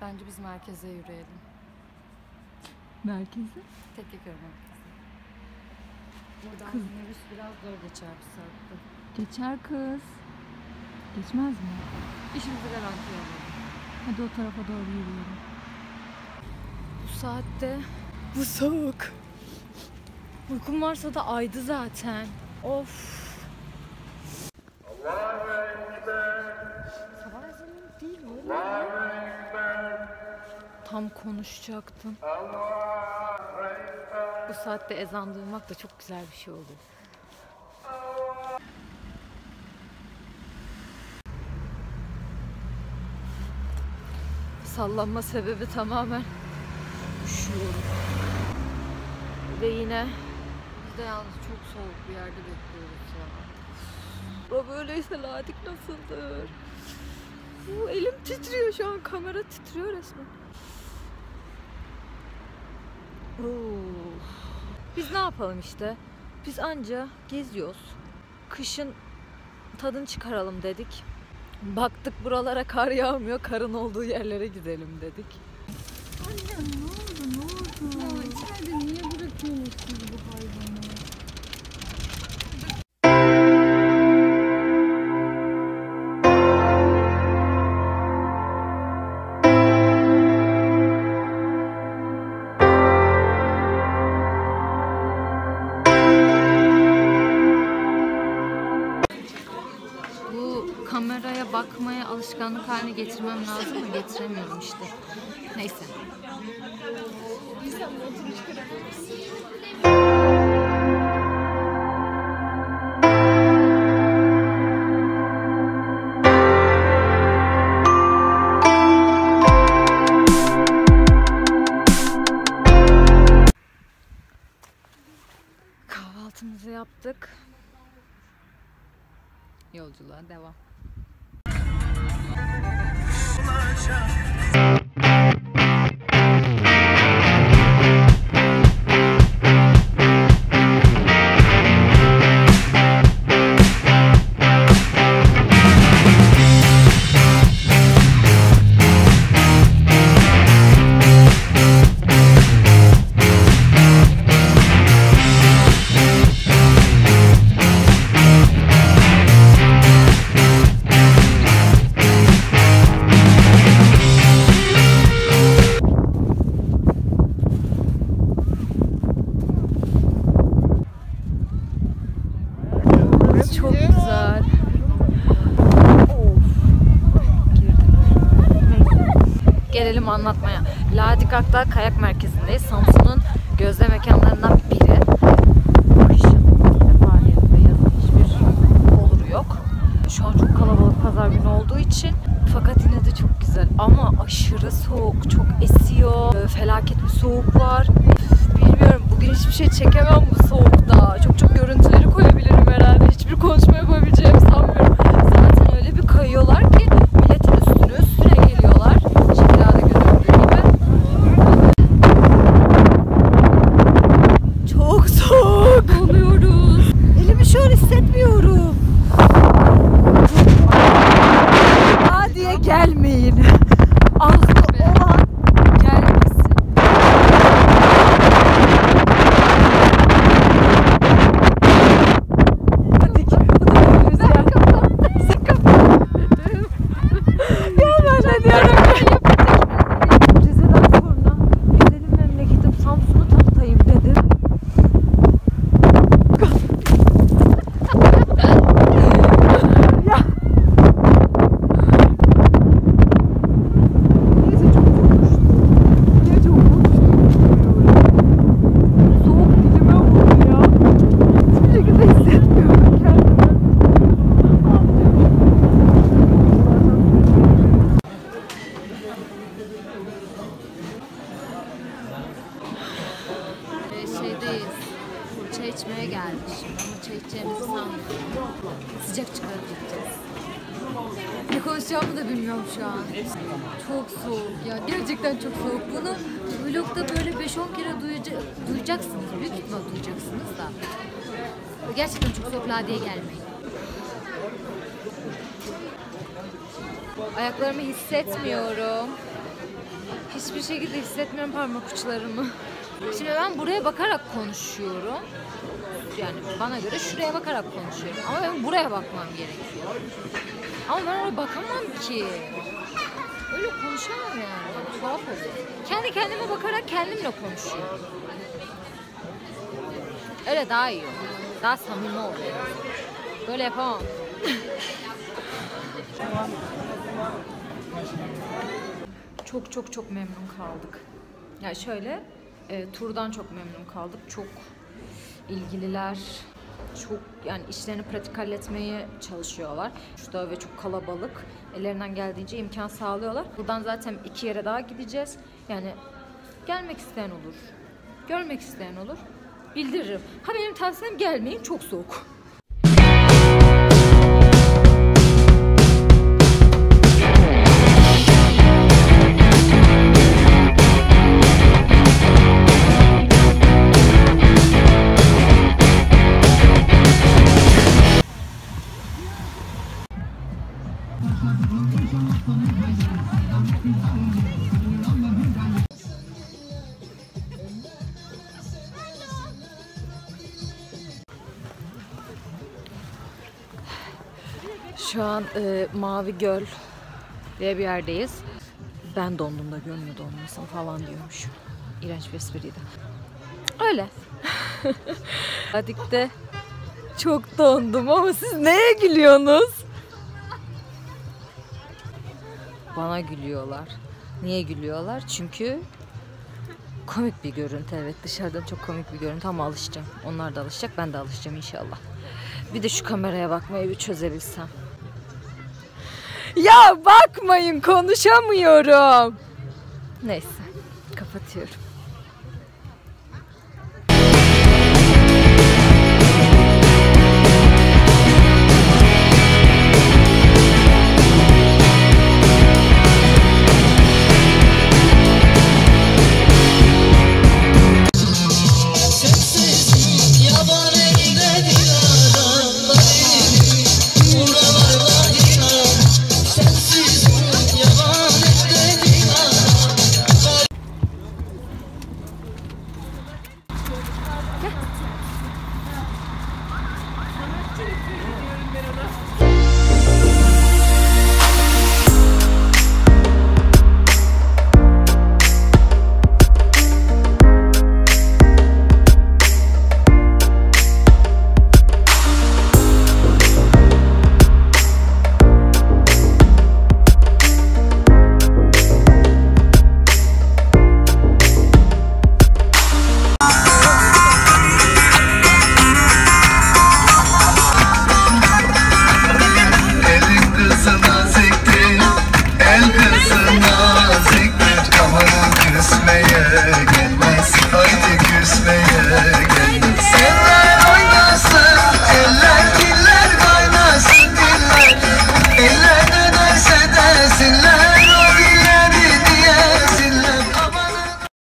Bence biz merkeze yürüyelim. Merkezi. Tekkköy merkeze. Buradan Kız. minibüs biraz zor geçer bir saatte. Geçer kız. Geçmez mi? İşimizi garantiye alalım. Hadi o tarafa doğru yürüyelim. Bu saatte bu soğuk. Uykum varsa da aydı zaten. Of. Sabah Tam konuşacaktım. Bu saatte ezan duymak da çok güzel bir şey oldu. Sallanma sebebi tamamen üşüyorum. Ve yine biz de yalnız çok soğuk bir yerde bekliyoruz ya. Bura böyleyse Ladik nasıldır? Bu elim titriyor şu an. Kamera titriyor resmen. Of. Biz ne yapalım işte? Biz anca geziyoruz. Kışın tadını çıkaralım dedik. Baktık buralara kar yağmıyor. Karın olduğu yerlere gidelim dedik. Annem ne oldu ne oldu? Ya içeride niye bırakıyorsunuz kameraya bakmaya alışkanlık haline getirmem lazım da getiremiyorum işte. Neyse. Kahvaltımızı yaptık. Yolculuğa devam. Çok Gelelim anlatmaya. Ladikak'ta kayak merkezindeyiz. Samsun'un gözde mekanlarından biri. Kışın faaliyette yazın hiçbir oluru yok. Şu an çok kalabalık pazar günü olduğu için. Fakat yine de çok güzel. Ama aşırı soğuk, çok esiyor. Ee, Felaket bir soğuk var. Üf, Bilmiyorum bugün hiçbir şey çekemem bu soğukta. Çok çok görüntüleri koyabilirim herhalde. Hiçbir konuşma yapabileceğimi sanmıyorum. Zaten öyle bir kayıyorlar ki milletin üstüne üstüne geliyorlar. Şekilde görüldüğü gibi. Çok soğuk. Oluyoruz. Elimi şöyle hissetmiyorum. Aa diye gelmeyin. Ağzı olan gelmesin. Hadi gidelim. Sen kapat. Sen kapat. ya ben ne diyorum Rize'den sonra güzelim memleketim Samsun'u tanıtayım dedim. ya. Neyse çok konuştum. Niye çok konuştum bilmiyorum. Soğuk dilime vurdu ya. Hiçbir şekilde hissetmiyorum kendimi. Ee, şeydeyiz. Çay içmeye geldik şimdi ama çay içeceğimizi sanmıyorum. Sıcak çıkarıp gideceğiz. Ne konuşacağımı da bilmiyorum şu an. Çok soğuk ya. Gerçekten çok soğuk. Bunu vlogda böyle 5-10 kere duyuca- duyacaksınız. Büyük ihtimal duyacaksınız da. Gerçekten çok soğuk Ladiye gelmeyin. Ayaklarımı hissetmiyorum. hiçbir şekilde hissetmiyorum parmak uçlarımı. Şimdi ben buraya bakarak konuşuyorum. Yani bana göre şuraya bakarak konuşuyorum. Ama ben buraya bakmam gerekiyor. Ama ben oraya bakamam ki. Öyle konuşamam yani. Tuhaf oluyor. Kendi kendime bakarak kendimle konuşuyorum. Öyle daha iyi oluyor. Daha samimi oluyor. Böyle yapamam. çok çok çok memnun kaldık. Yani şöyle e, turdan çok memnun kaldık. Çok ilgililer, çok yani işlerini pratik halletmeye çalışıyorlar. Şurada ve çok kalabalık. Ellerinden geldiğince imkan sağlıyorlar. Buradan zaten iki yere daha gideceğiz. Yani gelmek isteyen olur. Görmek isteyen olur. Bildiririm. Ha benim tavsiyem gelmeyin çok soğuk. Şu an e, Mavi Göl diye bir yerdeyiz. Ben dondum da gönlü donmasın falan diyormuş. İğrenç bir espriydi. Öyle. Adik'te çok dondum ama siz neye gülüyorsunuz? Bana gülüyorlar. Niye gülüyorlar? Çünkü komik bir görüntü evet. Dışarıdan çok komik bir görüntü ama alışacağım. Onlar da alışacak, ben de alışacağım inşallah. Bir de şu kameraya bakmayı bir çözebilsem. Ya bakmayın konuşamıyorum. Neyse kapatıyorum. Nayaki